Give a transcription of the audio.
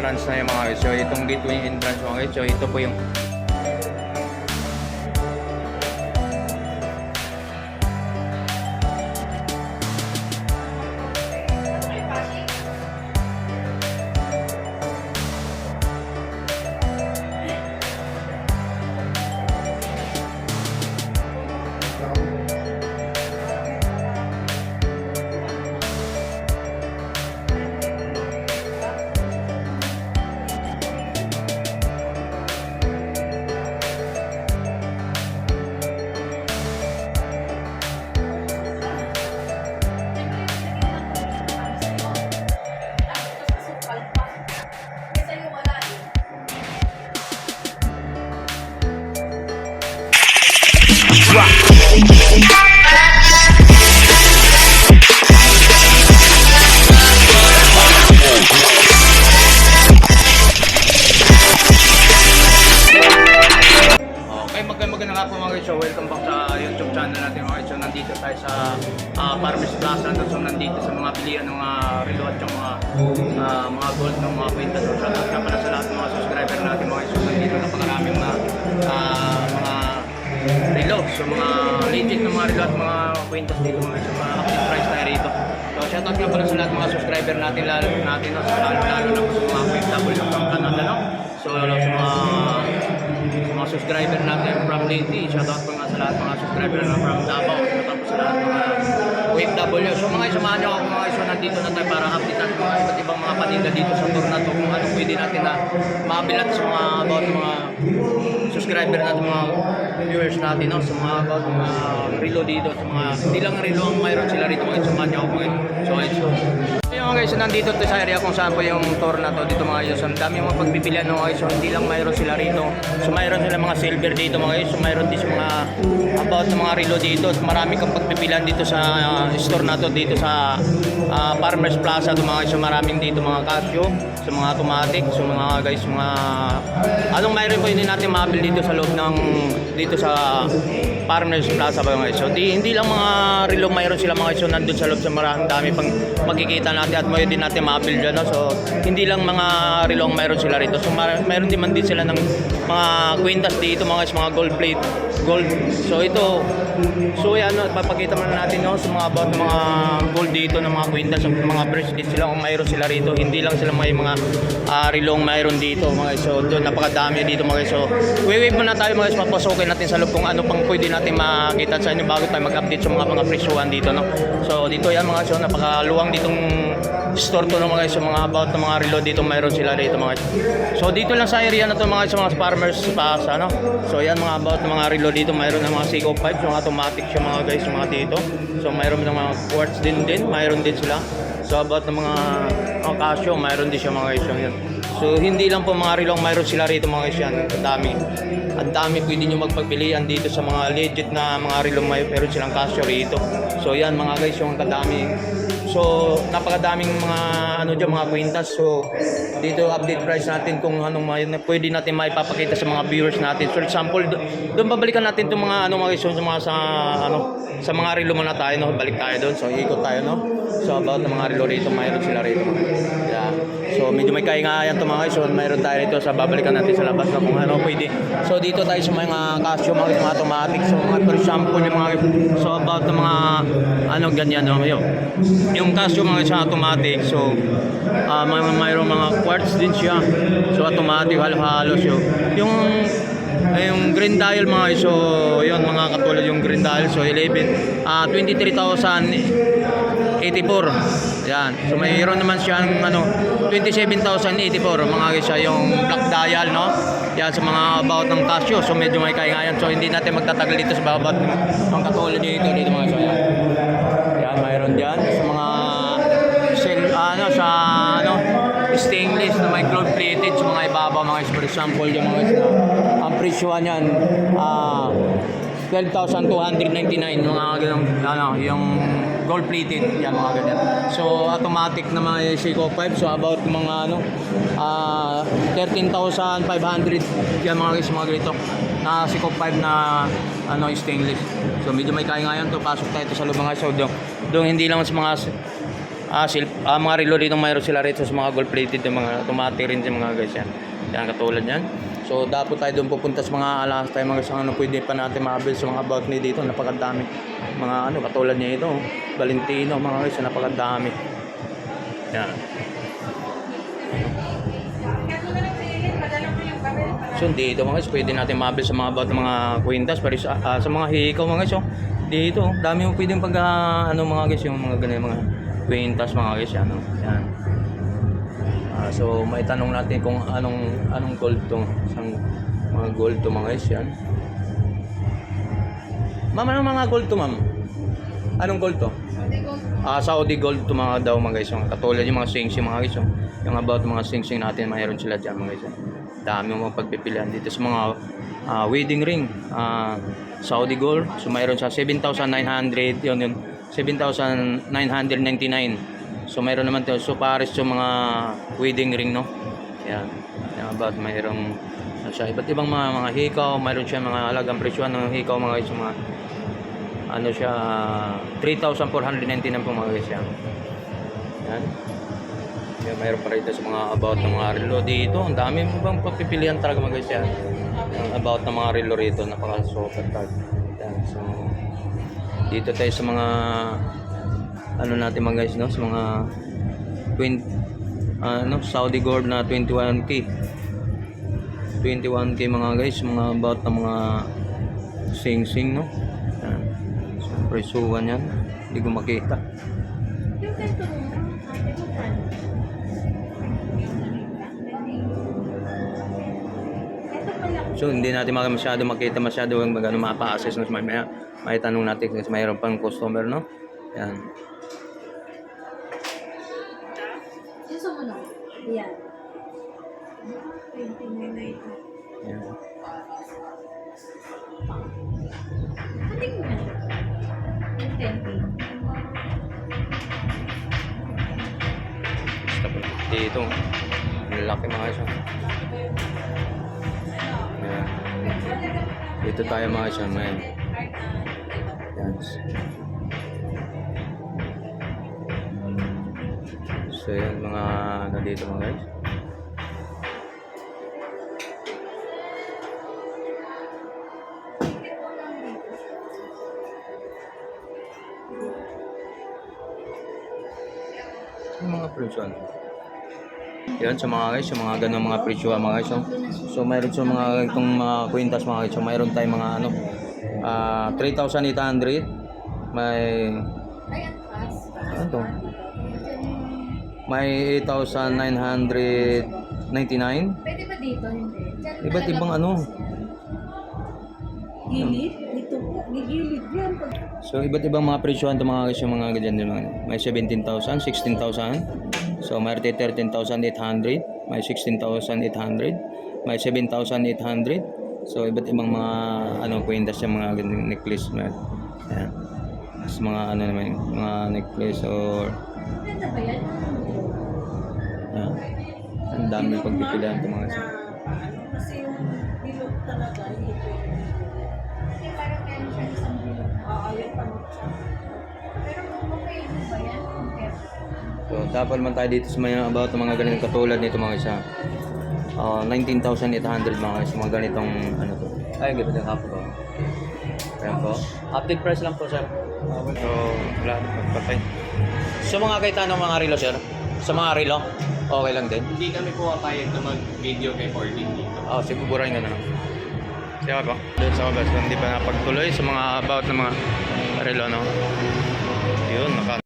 entrance na yung mga guys. So itong gateway entrance mga. So ito po yung uh, Farmers Plaza. So, nandito sa mga pilihan ng mga relo at yung mga, ah, mga gold ng mga kwenta. So, shoutout nga pala sa lahat ng mga subscriber natin mga. So, nandito napakaraming mga, ah, mga relo. So, mga legit ng mga relo at mga kwenta dito mga. So, mga active price tayo rito. So, shoutout nga pala sa lahat ng mga subscriber natin, lalo natin, no? so, lalo, lalo na po sa mga OFW from Canada, no? So, sa mga mga subscriber natin from Leyte. Shoutout po nga sa lahat mga subscriber na from Davao. OFW. So mga isamahan nyo ako mga iso nandito na tayo para update natin mga iba't ibang mga paninda dito sa tour na to kung ano pwede natin na mabilat sa mga about mga subscriber natin, mga viewers natin, no? sa mga about mga relo dito, sa mga hindi lang relo ang mayroon sila rito mga isamahan nyo ako mga. So. Yung mga guys, nandito to sa area kung saan po yung tour na to dito mga guys. Ang dami mga pagpipilian ng mga guys. So, hindi lang mayroon sila rito. So mayroon sila mga silver dito mga guys. So mayroon din mga about sa mga relo dito. So, marami kang pagpipilian dito sa uh, store na to dito sa uh, Farmers Plaza to mga guys. So maraming dito mga Casio, sa mga automatic, so mga guys, mga anong mayroon po hindi natin mabil dito sa loob ng dito sa Farmers Plaza ba mga. So di, hindi lang mga relo mayroon sila mga. So nandun sa loob sa maraming dami pang makikita natin at may din natin mabil dyan. No? So hindi lang mga relo ang mayroon sila rito. So mayroon din man din sila ng mga kwintas dito mga mga gold plate, gold. So ito, so yan, no, papakita muna natin no, sa mga about ng mga gold dito ng mga kwintas, mga bracelet sila kung mayroon sila rito. Hindi lang sila may mga uh, relong mayroon dito mga. So doon napakadami dito mga. So wave muna tayo mga guys, papasokin natin sa loob kung ano pang pwede natin makita sa inyo bago tayo mag-update sa mga mga presyuhan dito no. So dito yan mga so, napakaluwang ditong store to no, mga. So mga about ng mga relo dito mayroon sila rito mga. So dito lang sa area na to mga sa mga farmers pass ano. So yan mga about ng mga relo dito mayroon ng mga Seiko 5, yung automatic siya mga guys, mga dito. So mayroon ng mga quartz din din, mayroon din sila. So about ng mga mga Casio, mayroon din siya mga guys yung yan. So hindi lang po mga relong mayroon sila rito mga guys yan. Ang dami. Ang dami pwede nyo magpagpilian dito sa mga legit na mga relong may meron silang Casio rito. So yan mga guys yung kadami. So napakadaming mga ano dyan, mga kwintas. So dito update price natin kung anong may, pwede natin maipapakita sa mga viewers natin. For example, do- doon babalikan natin itong mga ano mga sa mga sa ano sa mga relo muna tayo no. Balik tayo doon. So ikot tayo no. So about ng mga relo rito, mayroon sila rito. So medyo may kaingayan to mga guys. So mayroon tayo rito sa babalikan natin sa labas na kung ano pwede. So dito tayo sa mga Casio, mga, automatic. So mga for example, yung mga so about ng mga ano ganyan no. Yun. Yung Casio mga sa automatic. So ah may mayroong mga quartz din siya. So automatic halo-halo siya. Yung ay, yung green dial mga so yun mga katulad yung green dial so 11 ah 23,084 yan. So mayroon naman siyang ano 27,084 mga siya yung black dial no? Yan sa mga about ng Casio so medyo may kaingayan so hindi natin magtatagal dito sa babat ng katulad dito dito mga so, yan. Yan mayroon dyan. Sa mga sel, ano sa ano stainless na may gold plated sa mga ibabaw mga for example yung mga guys na ang presyo niyan ah 12,299 mga ganun ano yung gold plated yan mga ganyan so automatic na mga Seiko 5 so about mga ano ah 13,500 yan mga guys mga ganito na Seiko 5 na ano stainless. So medyo may kaingayan to. Pasok tayo sa guys. So doon doon hindi lang sa mga Ah, sil ah, mga relo dito mayroon sila rito sa mga gold plated yung mga automatic rin yung mga guys yan. Yan katulad yan. So dapat tayo doon pupunta sa mga alas tayo mga sa ano pwede pa natin mabil sa mga about ni dito napakadami. Mga ano katulad niya ito. Valentino mga guys, napakadami. Yan. So dito mga guys, pwede natin mabil sa mga about mga kwintas pero sa, ah, sa mga hikaw mga guys, oh. Dito, dami mo pwedeng pag ah, ano mga guys, yung mga ganyan mga kwintas mga guys, yan, oh. Ah, so may tanong natin kung anong anong gold to, isang mga gold to mga guys, yan. Ma'am, anong mga gold to, ma'am? Anong gold to? Ah, Saudi gold to mga daw mga guys. Katulad yung mga sing-sing mga guys. Yung, yung about mga sing-sing natin, mayroon sila dyan mga guys. Dami mo pagpipilian dito sa mga ah, wedding ring. ah, Saudi gold. So mayroon sa 7,900. Yun yun. 7,999. So mayroon naman to. So pares yung mga wedding ring no. Yan. Yung about mayroong ano siya, iba't ibang mga mga hikaw, mayroon siya mga alagang presyo ng hikaw mga guys, mga ano siya 3,499 po mga guys yan. Yan. Yan, mayroon pa rito sa mga about ng mga relo dito. Ang dami mo bang pagpipilian talaga mga guys yan. Yung about ng mga relo rito, napaka-super tag. Yan, so dito tayo sa mga ano natin mga guys no, sa mga 20 ano, Saudi gold na 21k. 21k mga guys, mga about ng mga sing-sing no. Yan. So, presuhan yan. Hindi ko makita. So hindi natin masyado makita masyado yung mag ano, mapa-assess no, may, may, may tanong natin kasi mayroon pang customer no. Yan. Yung sumunod. Ayan. 29 na ito. Yan. Mo na. Yung 10K. Basta po. Dito. Ang laki mga isa. Yan. Dito tayo mga isa. May. Yan. So yan mga ano dito mga guys. Yung mga presyo. ano? Yan sa mga guys, yung mga ganun mga presyo mga guys. So, so mayroon sa mga itong mga kwintas mga guys. So mayroon tayong mga ano ah 3,800 may Ay, ang taas. ano to? May 8,999. Pwede ba dito? Hindi. Diyan Iba't talaga ibang ano. bukas yan. Gilid? Dito po. May gilid yan. Pag So iba't ibang mga presyohan to mga yung mga ganyan din mga may 17,000, 16,000. So may 13,800, may 16,800, may 7,800. So iba't ibang mga ano kwintas yung mga ganyan necklace na. Yan. Tapos mga ano naman mga necklace or Ganda ba yan? yan. Ang dami pagpipilian to mga guys. Kasi yung bilog talaga, hindi pwede. Kasi parang meron siya isang bilog. Oo, yun pa Pero kung okay ba yan? So, dapat naman tayo dito sa mga about mga ganitong katulad nito mga isa. Uh, 19,800 mga isa, mga ganitong ano to. Ay, ganito din hapo ba? Ayan po. Update price lang po, sir. So, wala na pagpatay. Sa mga kaita ng mga relo, sir? Sa mga relo? Okay lang din? Hindi kami pumapayag na mag-video recording dito. Oh, sige, burahin ka na lang. Siya ba? Doon sa kabas, hindi pa napagtuloy sa mga about ng mga relo, no? Yun, naka